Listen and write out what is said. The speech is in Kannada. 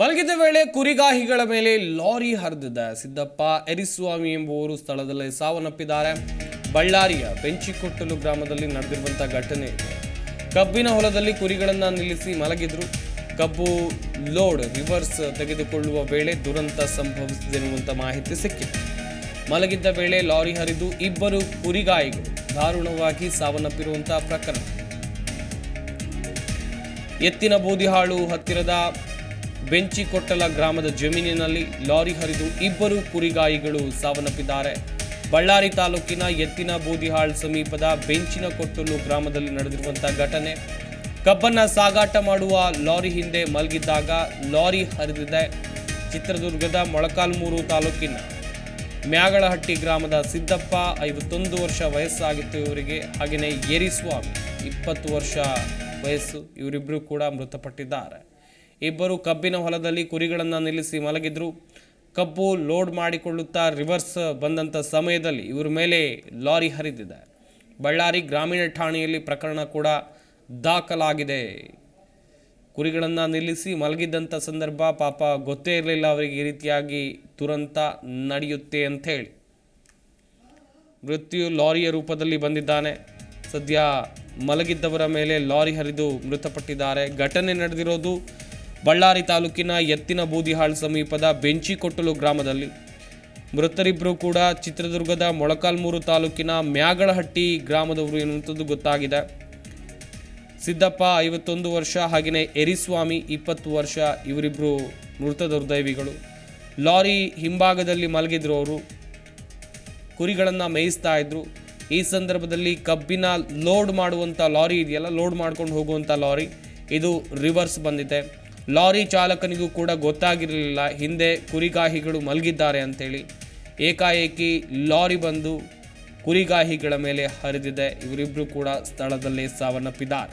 ಮಲಗಿದ ವೇಳೆ ಕುರಿಗಾಹಿಗಳ ಮೇಲೆ ಲಾರಿ ಹರಿದಿದ್ದ ಸಿದ್ದಪ್ಪ ಎರಿಸ್ವಾಮಿ ಎಂಬುವರು ಸ್ಥಳದಲ್ಲೇ ಸಾವನ್ನಪ್ಪಿದ್ದಾರೆ. ಬಳ್ಳಾರಿಯ ಬೆಂಚಿಕೊಟ್ಟಲು ಗ್ರಾಮದಲ್ಲಿ ನಡೆದಿರುವಂತಹ ಘಟನೆ ಕಬ್ಬಿನ ಹೊಲದಲ್ಲಿ ಕುರಿಗಳನ್ನು ನಿಲ್ಲಿಸಿ ಮಲಗಿದ್ರು. ಕಬ್ಬು ಲೋಡ್, ರಿವರ್ಸ್ ತೆಗೆದುಕೊಳ್ಳುವ ವೇಳೆ ದುರಂತ ಸಂಭವಿಸಿದೆ ಎನ್ನುವಂಥ ಮಾಹಿತಿ ಸಿಕ್ಕಿದೆ. ಮಲಗಿದ್ದ ವೇಳೆ ಲಾರಿ ಹರಿದು ಇಬ್ಬರು ಕುರಿಗಾಯಿಗಳು ದಾರುಣವಾಗಿ ಸಾವನ್ನಪ್ಪಿರುವಂತಹ ಪ್ರಕರಣ. ಎತ್ತಿನ ಬೂದಿಹಾಳು ಹತ್ತಿರದ ಬೆಂಚಿಕೊಟ್ಟಲ ಗ್ರಾಮದ ಜಮೀನಿನಲ್ಲಿ ಲಾರಿ ಹರಿದು ಇಬ್ಬರು ಕುರಿಗಾಯಿಗಳು ಸಾವನ್ನಪ್ಪಿದ್ದಾರೆ. ಬಳ್ಳಾರಿ ತಾಲೂಕಿನ ಎತ್ತಿನ ಬೂದಿಹಾಳ್ ಸಮೀಪದ ಬೆಂಚಿನ ಕೊಟ್ಟಲು ಗ್ರಾಮದಲ್ಲಿ ನಡೆದಿರುವಂತಹ ಘಟನೆ. ಕಬ್ಬನ್ನ ಸಾಗಾಟ ಮಾಡುವ ಲಾರಿ ಹಿಂದೆ ಮಲಗಿದ್ದಾಗ ಲಾರಿ ಹರಿದಿದೆ. ಚಿತ್ರದುರ್ಗದ ಮೊಳಕಾಲ್ಮೂರು ತಾಲೂಕಿನ ಮ್ಯಾಗಳಹಟ್ಟಿ ಗ್ರಾಮದ ಸಿದ್ದಪ್ಪ ಐವತ್ತೊಂದು ವರ್ಷ ವಯಸ್ಸಾಗಿತ್ತು ಇವರಿಗೆ. ಹಾಗೆಯೇ ಏರಿಸ್ವಾಮಿ ಇಪ್ಪತ್ತು ವರ್ಷ ವಯಸ್ಸು ಇವರಿಬ್ಬರು ಕೂಡ ಮೃತಪಟ್ಟಿದ್ದಾರೆ. ಇಬ್ಬರು ಕಬ್ಬಿನ ಹೊಲದಲ್ಲಿ ಕುರಿಗಳನ್ನು ನಿಲ್ಲಿಸಿ ಮಲಗಿದ್ರು. ಕಬ್ಬು ಲೋಡ್ ಮಾಡಿಕೊಳ್ಳುತ್ತಾ ರಿವರ್ಸ್ ಬಂದಂಥ ಸಮಯದಲ್ಲಿ ಇವರ ಮೇಲೆ ಲಾರಿ ಹರಿದಿದೆ. ಬಳ್ಳಾರಿ ಗ್ರಾಮೀಣ ಠಾಣೆಯಲ್ಲಿ ಪ್ರಕರಣ ಕೂಡ ದಾಖಲಾಗಿದೆ. ಕುರಿಗಳನ್ನು ನಿಲ್ಲಿಸಿ ಮಲಗಿದ್ದಂಥ ಸಂದರ್ಭ ಪಾಪ ಗೊತ್ತೇ ಇರಲಿಲ್ಲ ಅವರಿಗೆ ಈ ರೀತಿಯಾಗಿ ತುರಂತ ನಡೆಯುತ್ತೆ ಅಂತ ಹೇಳಿ. ಮೃತ್ಯು ಲಾರಿಯ ರೂಪದಲ್ಲಿ ಬಂದಿದ್ದಾನೆ. ಸದ್ಯ ಮಲಗಿದ್ದವರ ಮೇಲೆ ಲಾರಿ ಹರಿದು ಮೃತಪಟ್ಟಿದ್ದಾರೆ. ಘಟನೆ ನಡೆದಿರೋದು ಬಳ್ಳಾರಿ ತಾಲೂಕಿನ ಎತ್ತಿನ ಬೂದಿಹಾಳ್ ಸಮೀಪದ ಬೆಂಚಿಕೊಟ್ಟಲು ಗ್ರಾಮದಲ್ಲಿ ಮೃತರಿಬ್ಬರು ಕೂಡ ಚಿತ್ರದುರ್ಗದ ಮೊಳಕಾಲ್ಮೂರು ತಾಲೂಕಿನ ಮ್ಯಾಗಳಹಟ್ಟಿ ಗ್ರಾಮದವರು ಎನ್ನುವಂಥದ್ದು ಗೊತ್ತಾಗಿದೆ. ಸಿದ್ದಪ್ಪ ಐವತ್ತೊಂದು ವರ್ಷ ಹಾಗೆಯೇ ಎರಿಸ್ವಾಮಿ ಇಪ್ಪತ್ತು ವರ್ಷ ಇವರಿಬ್ಬರು ಮೃತ ದುರ್ದೈವಿಗಳು. ಲಾರಿ ಹಿಂಭಾಗದಲ್ಲಿ ಮಲಗಿದ್ರು ಅವರು. ಕುರಿಗಳನ್ನು ಮೇಯಿಸ್ತಾ ಇದ್ರು. ಈ ಸಂದರ್ಭದಲ್ಲಿ ಕಬ್ಬಿನ ಲೋಡ್ ಮಾಡುವಂಥ ಲಾರಿ ಇದೆಯಲ್ಲ, ಲೋಡ್ ಮಾಡ್ಕೊಂಡು ಹೋಗುವಂಥ ಲಾರಿ. ಇದು ರಿವರ್ಸ್ ಬಂದಿದೆ. ಲಾರಿ ಚಾಲಕನಿಗೂ ಕೂಡ ಗೊತ್ತಾಗಿರಲಿಲ್ಲ. ಹಿಂದೆ ಕುರಿಗಾಹಿಗಳು ಮಲಗಿದ್ದಾರೆ ಅಂತೇಳಿ ಏಕಾಏಕಿ ಲಾರಿ ಬಂದು ಕುರಿಗಾಹಿಗಳ ಮೇಲೆ ಹರಿದಿದೆ. ಇವರಿಬ್ಬರು ಕೂಡ ಸ್ಥಳದಲ್ಲೇ ಸಾವನ್ನಪ್ಪಿದ್ದಾರೆ.